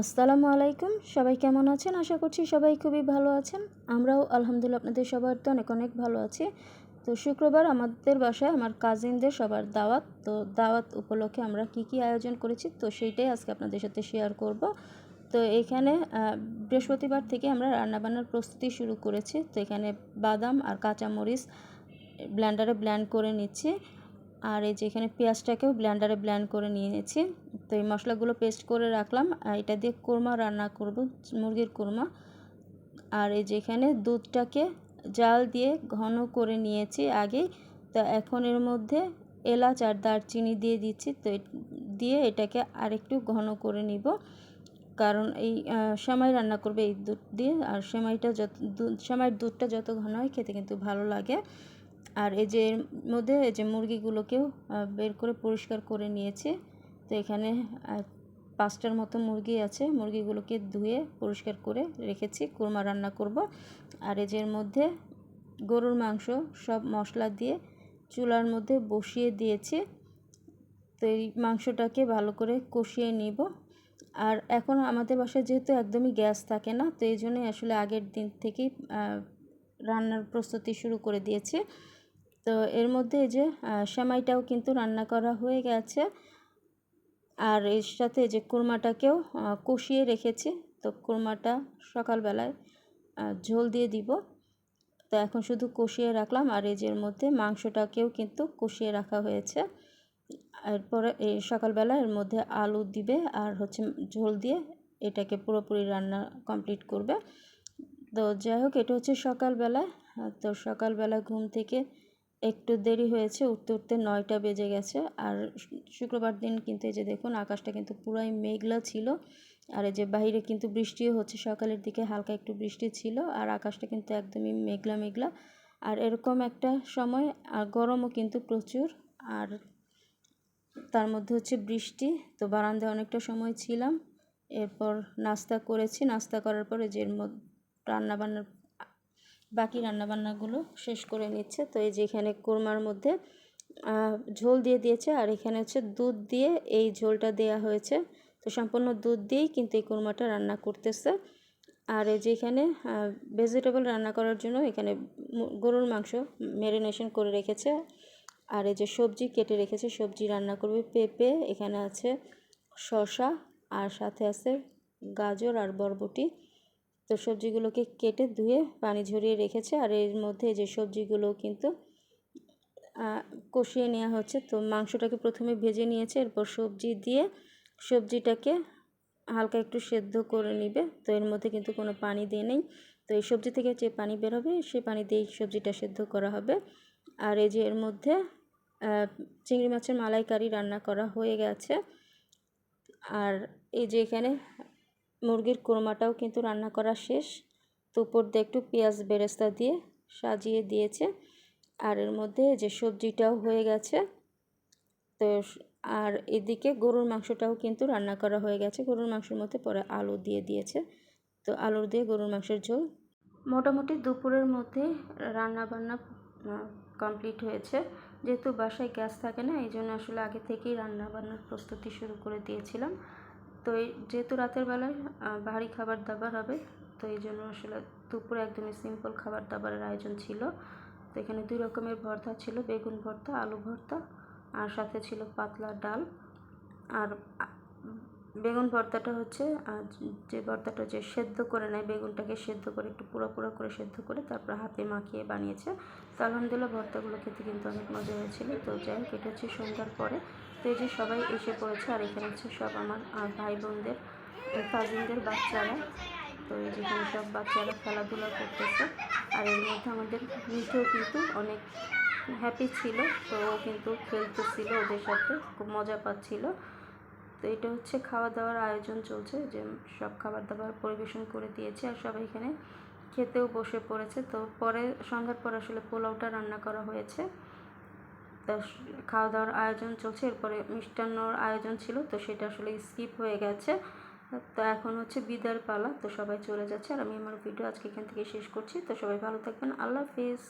আসসালামু আলাইকুম। সবাই কেমন আছেন? আশা করছি সবাই খুবই ভালো আছেন। আমরাও আলহামদুলিল্লাহ আপনাদের সবার তো অনেক অনেক ভালো আছি। তো শুক্রবার আমাদের বাসায় আমার কাজিনদের সবার দাওয়াত। তো দাওয়াত উপলক্ষে আমরা কি কি আয়োজন করেছি? তো সেইটাই আজকে আপনাদের সাথে শেয়ার করব। তো এখানে বৃহস্পতিবার থেকে আমরা রান্নাবান্নার প্রস্তুতি শুরু করেছি। তো এখানে বাদাম আর কাঁচামরিচ ব্ল্যান্ডারে ব্ল্যান্ড করে নিচ্ছি। আর এই যে এখানে পেঁয়াজটাকেও ব্ল্যান্ডারে ব্ল্যান্ড করে নিয়েছি। তো এই মশলাগুলো পেস্ট করে রাখলাম। আর এটা দিয়ে কোরমা রান্না করব, মুরগির কোরমা। আর এই যে এখানে দুধটাকে জাল দিয়ে ঘন করে নিয়েছি আগে। তো এখন এর মধ্যে এলাচ আর দারচিনি দিয়ে দিচ্ছি। তো দিয়ে এটাকে আরেকটু ঘন করে নিব। কারণ এই সেমাই রান্না করবে এই দুধ দিয়ে। আর সেমাইটা যত দুধ সেমাইয়ের দুধটা যত ঘন হয় খেতে কিন্তু ভালো লাগে। আর এই যে এর মধ্যে এই যে মুরগিগুলোকেও বের করে পরিষ্কার করে নিয়েছি। তো এখানে পাঁচটার মতো মুরগি আছে। মুরগিগুলোকে ধুয়ে পরিষ্কার করে রেখেছি, কোরমা রান্না করব। আর এই যে এর মধ্যে গরুর মাংস সব মশলা দিয়ে চুলার মধ্যে বসিয়ে দিয়েছি। তো এই মাংসটাকে ভালো করে কষিয়ে নিব। আর এখন আমাদের বাসায় যেহেতু একদমই গ্যাস থাকে না, তো এই জন্যই আসলে আগের দিন থেকেই রান্নার প্রস্তুতি শুরু করে দিয়েছি। তো এর মধ্যে এই যে সেমাইটাও কিন্তু রান্না করা হয়ে গেছে। আর এর সাথে যে কোরমাটাকেও কষিয়ে রেখেছি। তো কোরমাটা সকালবেলায় ঝোল দিয়ে দিব। তো এখন শুধু কষিয়ে রাখলাম। আর এই যে মধ্যে মাংসটাকেও কিন্তু কষিয়ে রাখা হয়েছে। এরপরে এই সকালবেলা এর মধ্যে আলু দিবে আর হচ্ছে ঝোল দিয়ে এটাকে পুরোপুরি রান্না কমপ্লিট করবে। তো যাই হোক, এটা হচ্ছে সকালবেলা। তো সকালবেলা ঘুম থেকে একটু দেরি হয়েছে, উঠতে উঠতে নয়টা বেজে গেছে। আর শুক্রবার দিন কিন্তু এই যে দেখুন, আকাশটা কিন্তু পুরাই মেঘলা ছিল। আর এই যে বাইরে কিন্তু বৃষ্টিও হচ্ছে, সকালের দিকে হালকা একটু বৃষ্টি ছিল। আর আকাশটা কিন্তু একদমই মেঘলা মেঘলা। আর এরকম একটা সময়, আর গরমও কিন্তু প্রচুর। আর তার মধ্যে হচ্ছে বৃষ্টি। তো বারান্দায় অনেকটা সময় ছিলাম। এরপর নাস্তা করেছি। নাস্তা করার পরে যে রান্নাবান্নার বাকি রান্নাবান্নাগুলো শেষ করে নিচ্ছে। তো এই যে এখানে কোরমার মধ্যে ঝোল দিয়ে দিয়েছে আর এখানে হচ্ছে দুধ দিয়ে এই ঝোলটা দেয়া হয়েছে। তো সম্পূর্ণ দুধ দিয়েই কিন্তু এই কোরমাটা রান্না করতেছে। আর এই যে এখানে ভেজিটেবল রান্না করার জন্য এখানে গরুর মাংস ম্যারিনেশন করে রেখেছে। আর এই যে সবজি কেটে রেখেছে, সবজি রান্না করবে পেঁপে, এখানে আছে শশা আর সাথে আছে গাজর আর বরবটি। তো সবজিগুলোকে কেটে ধুয়ে পানি ঝরিয়ে রেখেছে। আর এর মধ্যে যে সবজিগুলো কিন্তু কষিয়ে নেওয়া হচ্ছে, তো মাংসটাকে প্রথমে ভেজে নিয়েছে, এরপর সবজি দিয়ে সবজিটাকে হালকা একটু সেদ্ধ করে নিবে। তো এর মধ্যে কিন্তু কোনো পানি দিয়ে নেই। তো এই সবজি থেকে যে পানি বেরোবে সে পানি দিয়েই সবজিটা সেদ্ধ করা হবে। আর এই যে এর মধ্যে চিংড়ি মাছের মালাইকারি রান্না করা হয়ে গেছে। আর এই যে এখানে মুরগির কোরমাটাও কিন্তু রান্না করা শেষ। তো উপর দিয়ে একটু পেঁয়াজ বেরেস্তা দিয়ে সাজিয়ে দিয়েছে। আর এর মধ্যে যে সবজিটাও হয়ে গেছে, তো আর এদিকে গরুর মাংসটাও কিন্তু রান্না করা হয়ে গেছে। গরুর মাংসের মধ্যে পরে আলু দিয়ে দিয়েছে। তো আলু দিয়ে গরুর মাংসের ঝোল। মোটামুটি দুপুরের মধ্যে রান্না বান্না কমপ্লিট হয়েছে। যেহেতু বাসায় গ্যাস থাকে না এই জন্য আসলে আগে থেকেই রান্নাবান্নার প্রস্তুতি শুরু করে দিয়েছিলাম। তো এই যেহেতু রাতের বেলায় ভারী খাবার দাবার হবে, তো এই জন্য আসলে দুপুরে একদমই সিম্পল খাবার দাবারের আয়োজন ছিল। তো এখানে দুই রকমের ভর্তা ছিল, বেগুন ভর্তা, আলু ভর্তা, আর সাথে ছিল পাতলা ডাল। আর বেগুন ভর্তাটা হচ্ছে যে ভর্তাটা যে সেদ্ধ করে নেয়, বেগুনটাকে সেদ্ধ করে একটু পুরো পুরো করে সেদ্ধ করে তারপর হাতে মাখিয়ে বানিয়েছে। তো আলহামদুলিল্লাহ ভর্তাগুলো খেতে কিন্তু অনেক মজা হয়েছিল। তো যাই হোক, এটা হচ্ছে সন্ধ্যার পরে। তো এই যে সবাই এসে পড়েছে, আর এখানে হচ্ছে সব আমার ভাই বোনদের কাজিনদের বাচ্চারা। তো এই যেখানে সব বাচ্চারা খেলাধুলা করতেছে। আর এর মধ্যে আমাদের মিঠেও কিন্তু অনেক হ্যাপি ছিল, তো ও কিন্তু খেলতেছিল ওদের সাথে, খুব মজা পাচ্ছিল। তো এটা হচ্ছে খাওয়া দাওয়ার আয়োজন চলছে, যে সব খাবার দাবার পরিবেশন করে দিয়েছে, আর সবাই এখানে খেতেও বসে পড়েছে। তো পরে, সন্ধ্যার পর আসলে পোলাওটা রান্না করা হয়েছে। তা খাওয়া দাওয়ার আয়োজন চলছে, এরপরে মিষ্টান্নর আয়োজন ছিল, তো সেটা আসলে স্কিপ হয়ে গেছে। তো এখন হচ্ছে বিদার পালা, তো সবাই চলে যাচ্ছে। আর আমি আমার ভিডিও আজকে এখান থেকে শেষ করছি, তো সবাই ভালো থাকবেন, আল্লাহ হাফিজ।